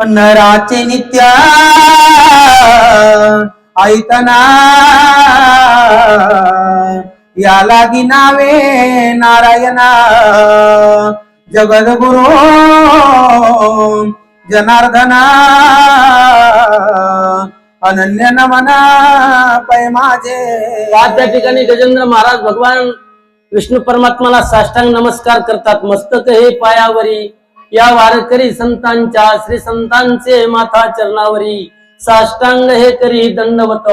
नराचे नित्य ऐकना याला लागी नावे नारायणा जगद्गुरु जनार्दना अनन्य नमना पै माझे. आज त्या ठिकाणी गजेंद्र महाराज भगवान विष्णू परमात्माला साष्टांग नमस्कार करतात. मस्तक हे पायावरी. या वारकरी संतांच्या श्री संतांचे माथा चरणावरी साष्टांग हे करी दंडवत.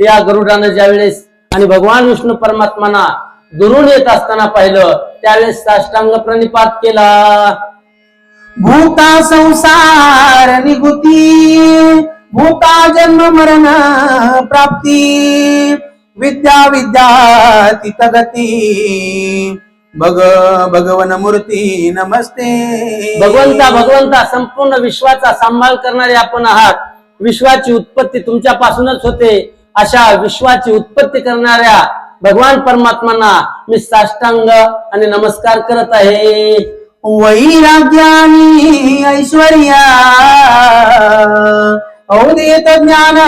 या गरुडानं ज्यावेळेस आणि भगवान विष्णू परमात्माना दुरून येत असताना पाहिलं त्यावेळेस साष्टांग प्रणिपात केला. भूता संसार निगुती भूता जन्म मरण प्राप्ती विद्या विद्या तितगती भग भगवन मूर्ती नमस्ते. भगवंता भगवंता संपूर्ण विश्वाचा सांभाळ करणारे आपण आहात. विश्वाची उत्पत्ती तुमच्यापासूनच होते. अशा विश्वाची उत्पत्ती करणाऱ्या भगवान परमात्मांना मी साष्टांग आणि नमस्कार करत आहे. वैराग्यानी ऐश्वर्या औदेत ज्ञान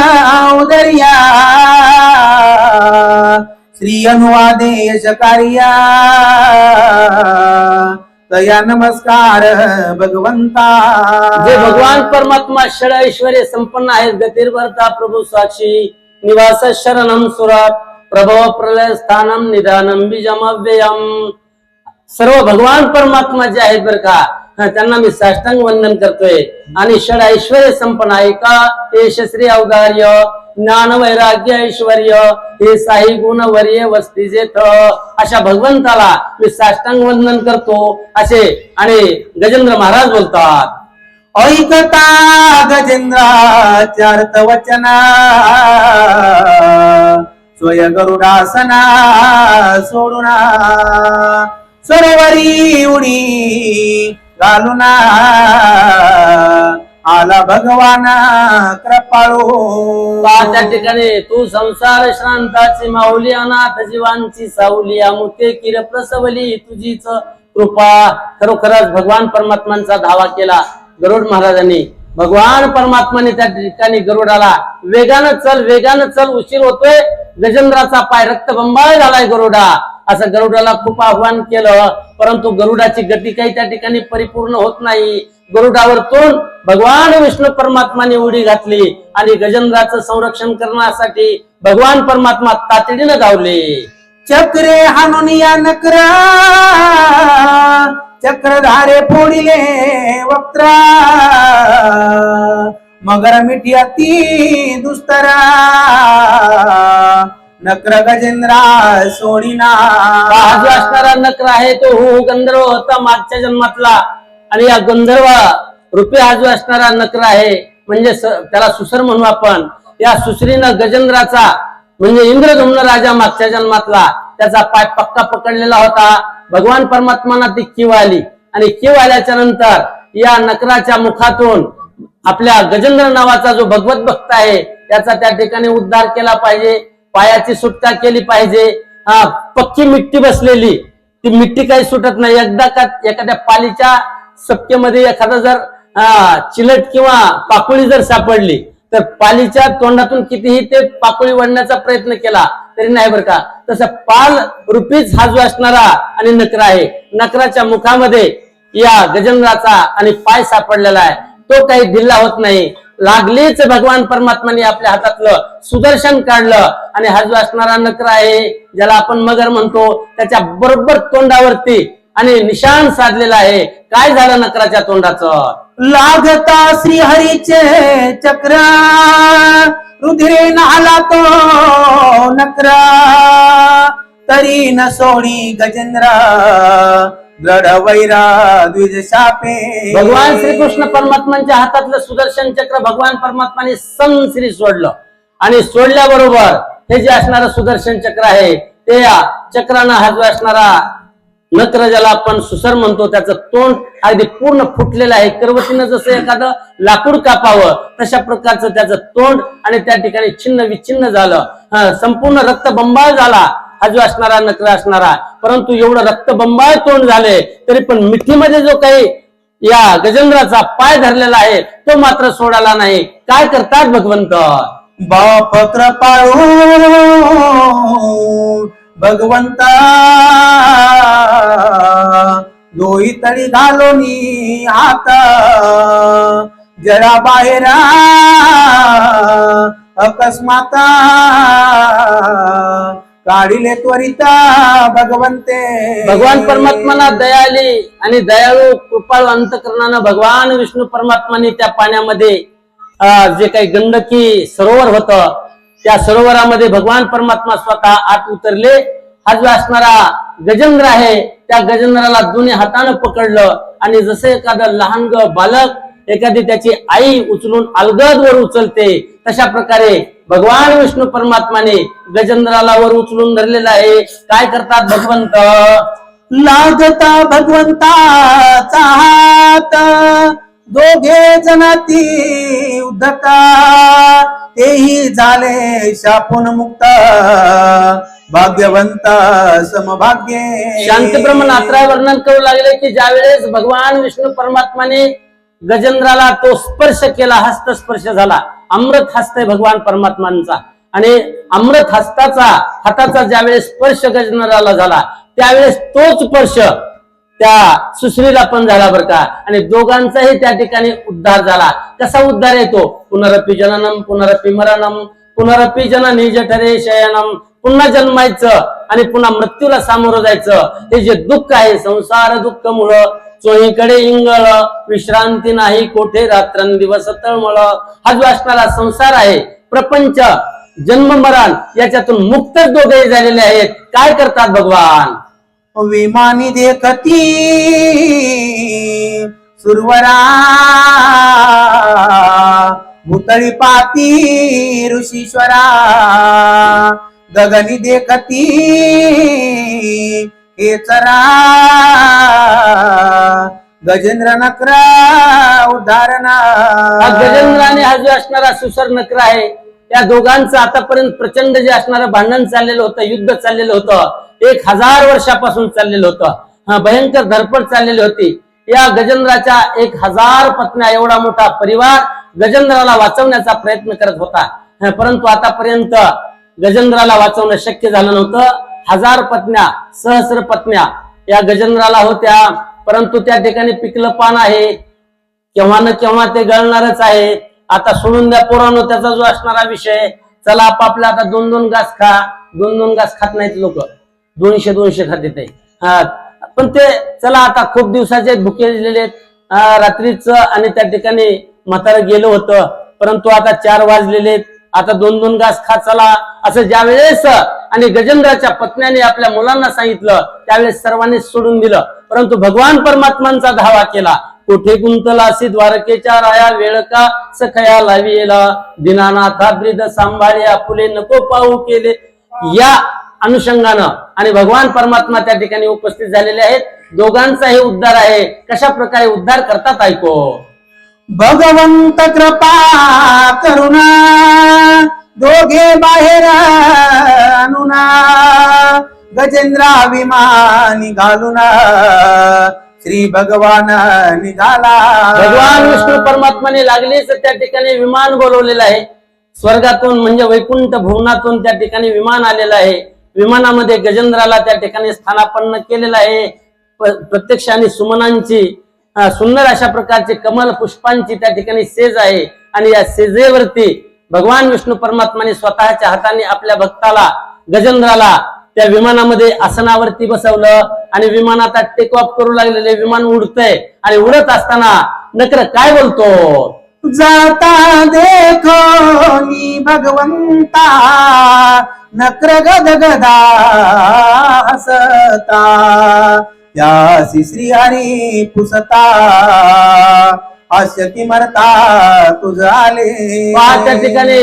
औदर्या. श्री अनुवादेश कार्या। तया नमस्कार भगवंता। जे भगवान परमात्मा षड ऐश्वर्य संपन्न आहेत गतिर्भरता प्रभू साक्षी निवास शरणम सुरात प्रभव प्रलय स्थानम निदानम बीजम अव्ययम सर्व भगवान परमात्मा जे आहेत बर का त्यांना मी साष्टांग वंदन करतोय. आणि षड ऐश्वर्य संपन्न आहे का? अवगार्य ज्ञान वैराग्य ऐश्वर्य हे साई गुण वर्य वस्ती जेथ. अशा भगवंताला मी साष्टांग वंदन करतो. असे आणि गजेंद्र महाराज बोलतात. ऐकता गजेंद्राचार्थ वचना स्वय गरुडासना सोडुना. सरोवरी उडी घालून आला भगवाना कृपाळू. त्या ठिकाणी तू संसार श्रांताची माऊली अनाथ जीवांची सावली अमुके किर प्रसवली तुझीच कृपा. खरोखरच भगवान परमात्मांचा धावा केला. गरुड महाराजांनी भगवान परमात्माने त्या ठिकाणी गरुडाला वेगानं चल वेगानं चल उशीर होतोय गजेंद्राचा पाय रक्तबंबाळ झालाय गरुडा. असं गरुडाला खूप आव्हान केलं परंतु गरुडाची गती काही त्या ठिकाणी परिपूर्ण होत नाही. गरुडावरतून भगवान विष्णू परमात्माने उडी घातली आणि गजेंद्राचं संरक्षण करण्यासाठी भगवान परमात्मा तातडीनं धावले. चक्रे हाणून नकरा नकर चक्रधारे फोडिले वक्त्रा. मगर मिठिया ती दुस्तरा. नकर गजेंद्रा सोडिना हा असणारा नकर आहे तो हु गंधर्व होता मागच्या जन्मातला. आणि या गंधर्व रुपे आजू असणारा नकर आहे. म्हणजे त्याला सुसर म्हणू आपण. या सुसरीनं गजेंद्राचा म्हणजे इंद्रधुम्न राजा मागच्या जन्मातला त्याचा पाय पक्का पकडलेला होता. भगवान परमात्माना ती किव आली. आणि किव आल्याच्यानंतर या नकराच्या मुखातून आपल्या गजेंद्र नावाचा जो भगवत भक्त आहे त्याचा त्या ठिकाणी उद्धार केला पाहिजे. पायाची सुटका केली पाहिजे. हा पक्की मिट्टी बसलेली. ती मिट्टी काही सुटत नाही. एकदा का एखाद्या पालीच्या सपकेमध्ये एखादा जर चिलट किंवा पाकुळी जर सापडली तर पालीच्या तोंडातून कितीही ते पाकुळी वडण्याचा प्रयत्न केला तरी नाही बरं का? तसं पाल रुपीच हा जो असणारा आणि नकरा आहे नकराच्या मुखामध्ये या गजेंद्राचा आणि पाय सापडलेला आहे. तो काही दिल्ला होत नाही. लागलीच भगवान परमात्माने आपल्या हातातलं सुदर्शन काढलं. आणि हा जो असणारा नकर आहे ज्याला आपण मगर म्हणतो त्याच्या बरोबर तोंडावरती आणि निशाण साधलेला आहे. काय झालं नकराच्या तोंडाचं? लागता श्रीहरीचे चक्र रुधिरे नाला तो नकरा. तरी न सोडी गजेंद्र भगवान श्री कृष्ण भगवान श्रीकृष्ण परमात्मांच्या हातातलं सुदर्शन चक्र भगवान परमात्माने सम श्री सोडलं. आणि सोडल्याबरोबर हे जे असणारं सुदर्शन चक्र आहे ते या चक्रानं हा जो असणारा नत्र ज्याला आपण सुसर म्हणतो त्याचं तोंड अगदी पूर्ण फुटलेलं आहे. करवतीनं जसं एखादं लाकूड कापावं तशा प्रकारचं त्याचं तोंड आणि त्या ठिकाणी छिन्न विच्छिन्न झालं. संपूर्ण रक्त बंबाळ झाला. हजू असणारा नकर असणारा. परंतु एवढं रक्तबंबाळ तोंड झाले तरी पण मिठीमध्ये जो काही या गजेंद्राचा पाय धरलेला आहे तो मात्र सोडाला नाही. काय करतात भगवंत? बाप कृपाळू भगवंता दोही तळी घालोनी आता जरा बाहेर अकस्मात काढिले त्वरिता भगवंते. भगवान परमात्माला दयाली आणि दयाळू कृपाळू अंतकरणानं भगवान विष्णू परमात्माने त्या पाण्यामध्ये जे काही गंडकी सरोवर होत त्या सरोवरामध्ये भगवान परमात्मा स्वतः आत उतरले. हा जो असणारा गजेंद्र आहे त्या गजेंद्राला दोन्ही हातानं पकडलं आणि जसं एखादं लहान बालक एखादी त्याची आई उचलून अलगद वर उचलते तशा प्रकारे भगवान विष्णू परमात्माने गजेंद्राला वर उचलून धरलेला आहे. काय करतात भगवंत? लागता भगवंताचा हात. दोघे जण ती उद्धता तेही झाले शापून मुक्त. भाग्यवंत समभाग्य. शांतीब्रह्म नाथराय वर्णन करू लागले की ज्यावेळेस भगवान विष्णू परमात्माने गजेंद्राला तो स्पर्श केला हस्त स्पर्श झाला. अमृत हस्त आहे भगवान परमात्मांचा. आणि अमृत हस्ताचा हाताचा ज्यावेळेस स्पर्श गजेंद्राला झाला त्यावेळेस तोच स्पर्श त्या सुश्रीला पण झाला बरं का. आणि दोघांचाही त्या ठिकाणी उद्धार झाला. कसा उद्धार येतो पुनरपी जननम पुनरपी मरणम पुनरपी जननी जठरे ठरे शयनम. पुन्हा जन्मायचं आणि पुन्हा मृत्यूला सामोरं जायचं. हे जे दुःख आहे संसार दुःख मुळ चोहीकडे इंगळ. विश्रांती नाही कोठे रात्रंदिवस तळमळ. हा जो असणारा संसार आहे प्रपंच जन्म मरण याच्यातून मुक्तच दोघे झालेले आहेत. काय करतात भगवान? विमानी देखती सुरवरा. भूतळी पाती ऋषीश्वरा गगनी देखती केचरा गजेंद्र नकरा उदाहरणा हा गजेंद्र आणि हा जो असणारा सुसर नकरा आहे या दोघांचं आतापर्यंत प्रचंड जे असणारं भांडण चाललेलं होतं युद्ध चाललेलं होतं एक हजार वर्षापासून चाललेलं होतं हा भयंकर धडपड चाललेली होती. या गजेंद्राच्या एक हजार पत्न्या एवढा मोठा परिवार गजेंद्राला वाचवण्याचा प्रयत्न करत होता. परंतु आतापर्यंत गजेंद्राला वाचवणं शक्य झालं नव्हतं. हजार पत्न्या सहस्र पत्न्या या गजेंद्राला होत्या. परंतु त्या ठिकाणी पिकलं पान आहे. केव्हा न केव्हा ते गळणारच आहे. आता सोडून द्या पोरानो त्याचा जो असणारा विषय चला आपापला आता दोन दोन घास खा. दोन दोन घास खात नाहीत लोक. दोनशे दोनशे खाते ते हा. पण ते चला आता खूप दिवसाचे भुकेलेले रात्रीच आणि त्या ठिकाणी म्हातारं गेलं होतं. परंतु आता चार वाजलेले आता दोन दोन घास खा चला. असं ज्या वेळेस आणि गजेंद्राच्या पत्न्याने आपल्या मुलांना सांगितलं त्यावेळेस सर्वांनी सोडून दिलं. परंतु भगवान परमात्मांचा धावा केला. कुठे गुंतलासी द्वारकेच्या राया वेळ का सखया लाविला दिनानाथा ब्रिद सांभाळ्या फुले नको पाहू केले. या अनुषंगानं आणि भगवान परमात्मा त्या ठिकाणी उपस्थित झालेले आहेत. दोघांचाही उद्धार आहे. कशा प्रकारे उद्धार करतात ऐको? भगवंत कृपा करुणा. दोघे बाहेर अनुना गजेंद्रा विमानी घालुना श्री भगवान निघाला. भगवान विष्णू परमात्माने लागलीच त्या ठिकाणी विमान बोलवलेलं आहे. स्वर्गातून म्हणजे वैकुंठ भुवनातून त्या ठिकाणी विमान आलेलं आहे. विमानामध्ये गजेंद्राला त्या ठिकाणी स्थानापन्न केलेलं आहे. प्रत्यक्ष आणि सुमनांची सुंदर अशा प्रकारची कमल पुष्पांची त्या ठिकाणी सेज आहे. आणि या सेजेवरती भगवान विष्णू परमात्माने स्वतःच्या हाताने आपल्या भक्ताला गजेंद्राला त्या विमानामध्ये आसनावरती बसवलं आणि विमान आता टेक ऑफ करू लागलेले विमान उडतय आणि उडत असताना नकर काय बोलतो? जाता देखो नी भगवंता नक्र गद गदा हसता त्यासी श्री हरी पुसता. हास्य मरता तुझा आले पहा त्या ठिकाणी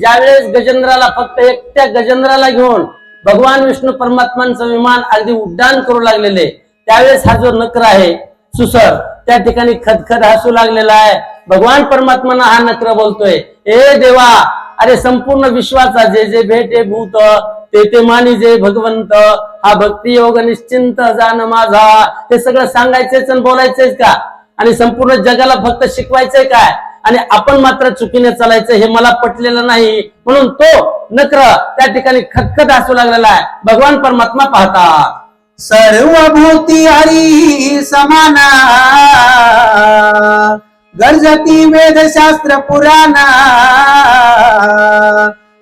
ज्यावेळेस गजेंद्राला फक्त एकट्या गजेंद्राला घेऊन भगवान विष्णू परमात्मांचं विमान अगदी उड्डाण करू लागलेले त्यावेळेस हा जो नकर आहे सुसर त्या ठिकाणी खदखद हसू लागलेला आहे. भगवान परमात्माना हा नकर बोलतोय ए देवा अरे संपूर्ण विश्वाचा जे जे भेटे भूत ते ते मानी जे भगवंत हा भक्ती योग निश्चिंत जाण माझा. हे सगळं सांगायचेच आणि बोलायचेच का? आणि संपूर्ण जगाला फक्त शिकवायचंय काय? आणि आपण मात्र चुकीने चालायचं हे मला पटलेलं नाही. म्हणून तो नक्र त्या ठिकाणी खतखत असू लागलेला आहे. भगवान परमात्मा पाहतात. सर्व भूती हरी समाना. गर्जती वेदशास्त्र पुराणा.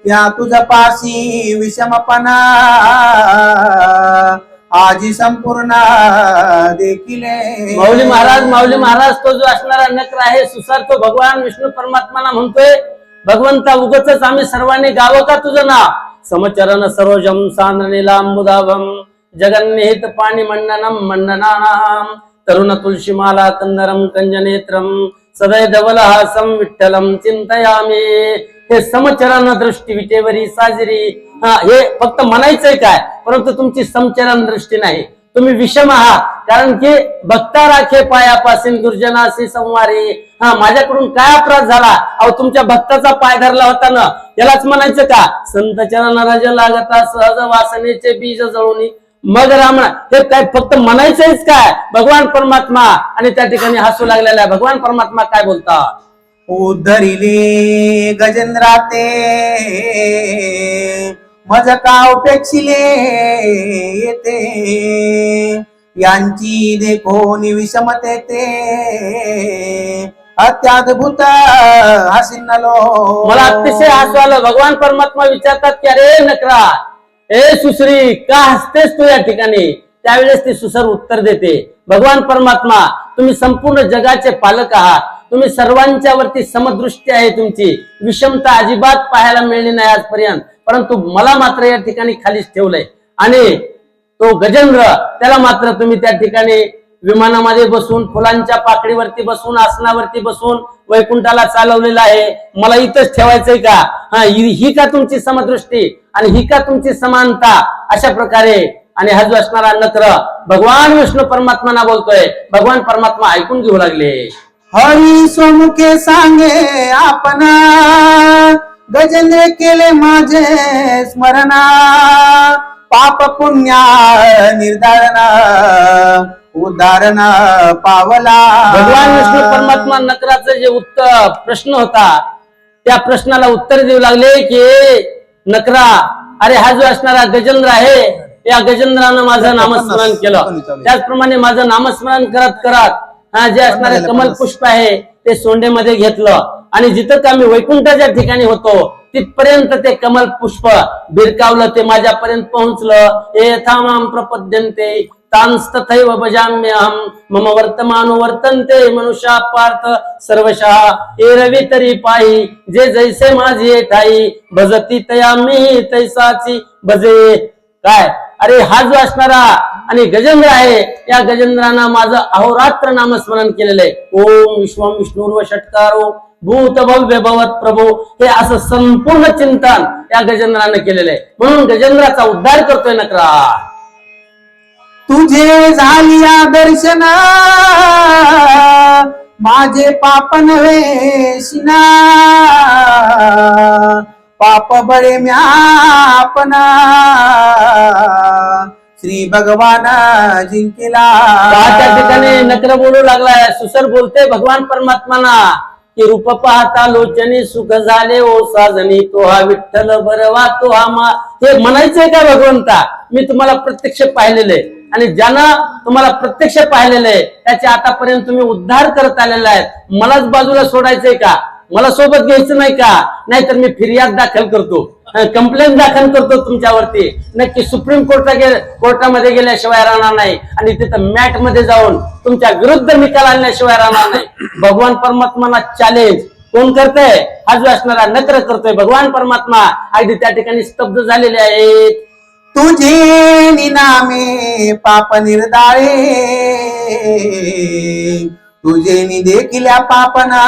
या तुझ पाशी विषमपणा. आजी संपूर्ण देखील. माऊली महाराज माऊली महाराज तो जो असणारा नक्र आहे सुसार तो भगवान विष्णू परमात्माना म्हणतोय भगवंता उगच आम्ही सर्वांनी गावं का तुझं नाव? समचरण सरोजम सांद्र निलांबुदाभम जगन्निहित पाणी मंडनम मंडनाम तरुण तुलसी माला तंदरम कंजनेत्रम. सदय धवलहासम विठ्ठलम चिंतयामी. हे समचरण दृष्टी विटेवरी साजरी. हा हे फक्त म्हणायचंय काय? परंतु तुमची समचरण दृष्टी नाही. तुम्ही विषम आहात. कारण की भक्ता राखे पायापासून दुर्जनाशी संवारी. हा माझ्याकडून काय अपराध झाला? अहो तुमच्या भक्ताचा पाय धरला होता ना? यालाच म्हणायचं का? संत चरण लागता सहज वासनेचे बीज जळून. मग रामण हे काय फक्त म्हणायचंच काय? भगवान परमात्मा. आणि त्या ठिकाणी हसू लागलेला आहे भगवान परमात्मा काय बोलता उद्धरिले गजेंद्राते. मज काव पेक्षिले येते. यांची देखो विषमते ते. अत्याद्भुत हसिनलो मला अतिशय हसू आलं भगवान परमात्मा विचारतात की अरे नकरा ए सुश्री का हसतेस तू या ठिकाणी? त्यावेळेस ती सुसर उत्तर देते. भगवान परमात्मा तुम्ही संपूर्ण जगाचे पालक आहात. तुम्ही सर्वांच्या वरती समदृष्टी आहे तुमची. विषमता अजिबात पाहायला मिळली नाही आजपर्यंत. परंतु मला मात्र या ठिकाणी खालीच ठेवलंय. आणि तो गजेंद्र त्याला मात्र तुम्ही त्या ठिकाणी विमानामध्ये बसून फुलांच्या पाकळीवरती बसून आसनावरती बसून वैकुंठाला चालवलेला आहे. मला इथंच ठेवायचंय का? हा ही का तुमची समदृष्टी आणि ही का तुमची समानता? अशा प्रकारे आणि हा जो असणारा नत्र भगवान विष्णू परमात्माना बोलतोय. भगवान परमात्मा ऐकून घेऊ लागले. हरी सोमुखे सांगे आपण. गजेंद्र केले माझे स्मरणा पाप पुण्या निर्धारणा उदाहरण पावला. भगवान विष्णू परमात्मा नकराचं जे उत्तर प्रश्न होता त्या प्रश्नाला उत्तर देऊ लागले की "ए, नकरा अरे हा जो असणारा गजेंद्र आहे या गजेंद्रानं माझं नामस्मरण केलं. त्याचप्रमाणे माझं नामस्मरण करत करत हा जे असणारे कमल पुष्प आहे ते सोंडेमध्ये घेतलं. आणि जिथं का मी वैकुंठाच्या ठिकाणी होतो तिथपर्यंत ते कमल पुष्प बिरकावलं ते माझ्यापर्यंत पोहोचलं. हे यथामाम प्रपद्यंते तांस्तथैव भजाम्यहम मम वर्तमान वर्तन्ते मनुष्या पार्थ सर्वशः. ए रवी तरी पाही जे जैसे माझी ठाई भजती तया मी तैसाची भजे. काय? अरे हा जो असणारा आणि गजेंद्र आहे या गजेंद्रानं माझं अहोरात्र नामस्मरण केलेलं आहे. ओम विश्वम विष्णुर्व षटकारो भूत भव्य भवत प्रभू. हे असं संपूर्ण चिंतन या गजेंद्रानं केलेलं आहे. म्हणून गजेंद्राचा उद्धार करतोय नकरा. तुझे झालिया दर्शन. माझे पाप नव्हे शिना पाप बळे म्यापना श्री भगवान जिंकिला. त्या ठिकाणी नकर बोलू लागलाय. सुसर बोलते भगवान परमात्माना. की रूप पाहता लोचनी सुख झाले ओ साजनी तो हा विठ्ठल बरवा तो हा मा हे म्हणायचंय का भगवंता? मी तुम्हाला प्रत्यक्ष पाहिलेले आणि ज्यानं तुम्हाला प्रत्यक्ष पाहिलेलं आहे त्याचे आतापर्यंत तुम्ही उद्धार करत आलेला आहे. मलाच बाजूला सोडायचंय का? मला सोबत घ्यायचं नाही का? नाहीतर मी फिर्याद दाखल करतो. कंप्लेंट दाखल करतो तुमच्यावरती. नक्की सुप्रीम कोर्टा कोर्टामध्ये गेल्याशिवाय राहणार नाही. आणि तिथं मॅटमध्ये जाऊन तुमच्या विरुद्ध निकाल आणल्याशिवाय राहणार नाही. भगवान परमात्माना चॅलेंज कोण करतय? हा असणारा नकर करतोय भगवान परमात्मा. अगदी त्या ठिकाणी स्तब्ध झालेले आहेत. तुझे निनामे पाप निर्दाळे. तुझे नि देखील पापना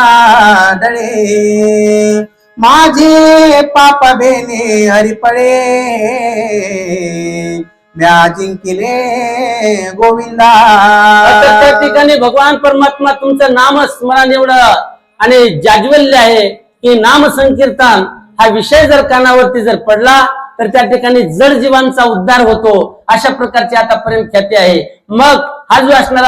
डळे माझे पाप बेने हरिपळे म्या जिंकिले गोविंदा. त्या ठिकाणी भगवान परमात्मा तुमचं नाम स्मरण एवढं आणि जाज्वल्य आहे की नाम संकीर्तन हा विषय जर कानावरती जर पडला तर त्या ठिकाणी जड जीवांचा उद्धार होतो. अशा प्रकारची आतापर्यंत ख्याती आहे. मग हा जो असणारा